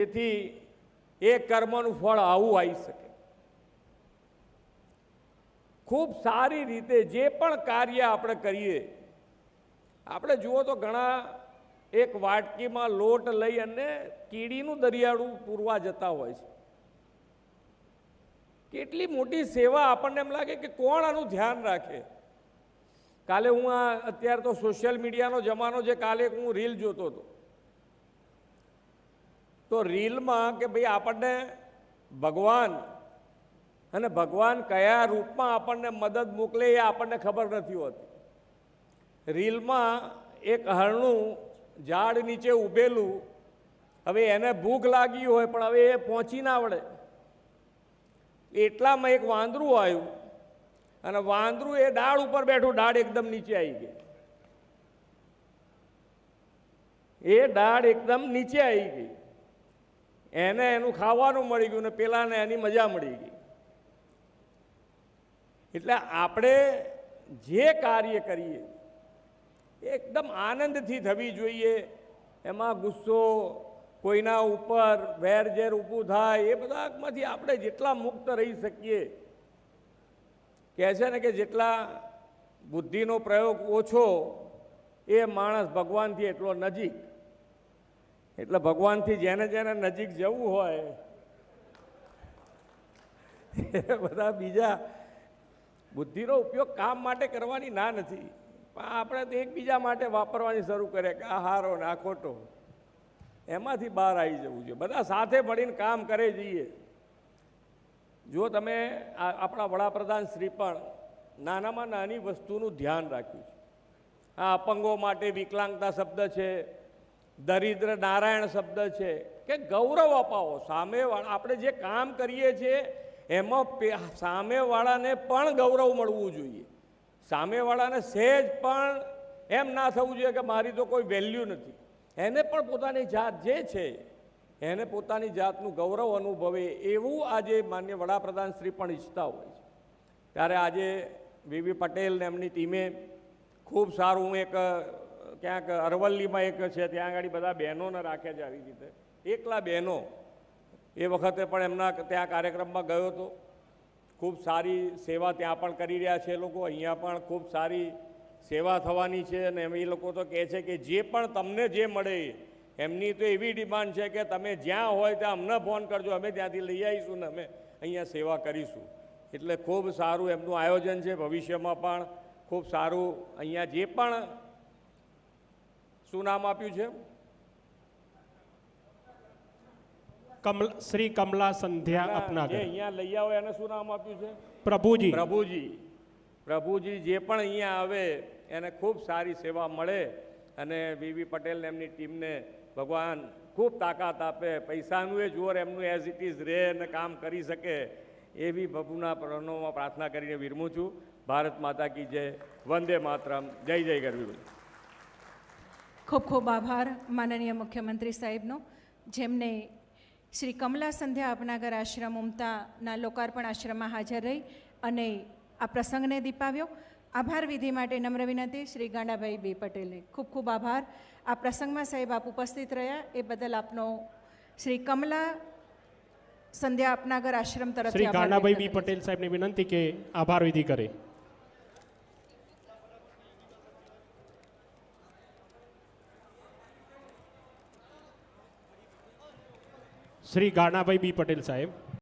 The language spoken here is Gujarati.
તેથી એ કર્મનું ફળ આવું આવી શકે. ખૂબ સારી રીતે જે પણ કાર્ય આપણે કરીએ, આપણે જુઓ તો ઘણા એક વાટકીમાં લોટ લઈ અને કીડીનું દરિયાળું પૂરવા જતા હોય છે. કેટલી મોટી સેવા આપણને એમ લાગે કે કોણ આનું ધ્યાન રાખે? કાલે હું આ, અત્યારે તો સોશિયલ મીડિયાનો જમાનો છે, કાલે હું રીલ જોતો હતો. તો રીલમાં કે ભાઈ આપણને ભગવાન અને ભગવાન કયા રૂપમાં આપણને મદદ મોકલે એ આપણને ખબર નથી હોતી. રીલમાં એક હરણું ઝાડ નીચે ઊભેલું હવે એને ભૂખ લાગી હોય પણ હવે એ પહોંચી ના વળે. એટલામાં એક વાંદરું આવ્યું અને વાંદરું એ ડાળ ઉપર બેઠું, ડાળ એકદમ નીચે આવી ગઈ. એ ડાળ એકદમ નીચે આવી ગઈ. એને એનું ખાવાનું મળી ગયું ને પેલાને એની મજા મળી ગઈ. એટલે આપણે જે કાર્ય કરીએ, એકદમ આનંદથી થવી જોઈએ. એમાં ગુસ્સો કોઈના ઉપર વેર ઝેર ઊભું થાય, એ બધામાંથી આપણે જેટલા મુક્ત રહી શકીએ. કહે છે ને કે જેટલા બુદ્ધિનો પ્રયોગ ઓછો, એ માણસ ભગવાનથી એટલો નજીક. એટલે ભગવાનથી જેને જેને નજીક જવું હોય બધા બીજા બુદ્ધિનો ઉપયોગ કામ માટે કરવાની ના નથી. પણ આપણે તો એકબીજા માટે વાપરવાની શરૂ કરે કે આ હારો ને આ ખોટો. એમાંથી બહાર આવી જવું જોઈએ. બધા સાથે મળીને કામ કરે જઈએ. જો તમે આપણા વડાપ્રધાન શ્રી પણ નાનામાં નાની વસ્તુનું ધ્યાન રાખ્યું છે. આ અપંગો માટે વિકલાંગતા શબ્દ છે. દરિદ્ર નારાયણ શબ્દ છે કે ગૌરવ અપાવો. સામેવાળા, આપણે જે કામ કરીએ છીએ, એમાં સામેવાળાને પણ ગૌરવ મળવું જોઈએ. સામેવાળાને સહેજ પણ એમ ના થવું જોઈએ કે મારી તો કોઈ વેલ્યુ નથી. એને પણ પોતાની જાત જે છે, એને પોતાની જાતનું ગૌરવ અનુભવે એવું આજે માન્ય વડાપ્રધાન શ્રી પણ ઈચ્છતા હોય છે. ત્યારે આજે વીવી પટેલ ને એમની ટીમે ખૂબ સારું એક ક્યાંક અરવલ્લીમાં એક છે, ત્યાં આગળ બધા બહેનોને રાખે છે આવી રીતે. એકલા બહેનો. એ વખતે પણ એમના ત્યાં કાર્યક્રમમાં ગયો હતો ખૂબ સારી સેવા ત્યાં પણ કરી રહ્યા છે એ લોકો. અહીંયા પણ ખૂબ સારી સેવા થવાની છે અને એમ એ લોકો તો કહે છે કે જે પણ તમને જે મળે, એમની તો એવી ડિમાન્ડ છે કે તમે જ્યાં હોય ત્યાં અમને ફોન કરજો, અમે ત્યાંથી લઈ આવીશું ને અમે અહીંયા સેવા કરીશું. એટલે ખૂબ સારું એમનું આયોજન છે ભવિષ્યમાં પણ. ખૂબ સારું અહીંયા જે પણ શું નામ આપ્યું છે? કમલ શ્રી કમલા સંધ્યા જે અપનાગર. અહીંયા લઈ આવો એને શું નામ આપ્યું છે? પ્રભુજી. પ્રભુજી. પ્રભુજી જે પણ અહીંયા આવે એને ખૂબ સારી સેવા મળે અને વીવી પટેલ એમની ટીમને ભગવાન ખૂબ તાકાત આપે પૈસાનું એ જોર એમનું એઝ ઇટ ઇઝ રહે અને કામ કરી શકે એવી પ્રભુના પ્રણોમાં પ્રાર્થના કરીને વિરમું છું. ભારત માતા કી જય. વંદે માતરમ. જય જય ગરવી ખૂબ ખૂબ આભાર માનનીય મુખ્યમંત્રી સાહેબનો. જેમને શ્રી કમલા સંધ્યા અપનાગર આશ્રમ ઉમતાના લોકાર્પણ આશ્રમમાં હાજર રહી અને આ પ્રસંગને દીપાવ્યો. આભાર વિધિ માટે નમ્ર વિનંતી શ્રી ગાંડાભાઈ બી પટેલને ખૂબ ખૂબ આભાર. આ પ્રસંગમાં સાહેબ આપ ઉપસ્થિત રહ્યા. એ બદલ આપનો શ્રી કમલા સંધ્યા અપનાગર આશ્રમ તરફ શ્રી ગાંડાભાઈ બી પટેલ સાહેબને વિનંતી કે આભાર વિધિ કરે. શ્રી ગાણાભાઈ બી પટેલ સાહેબ.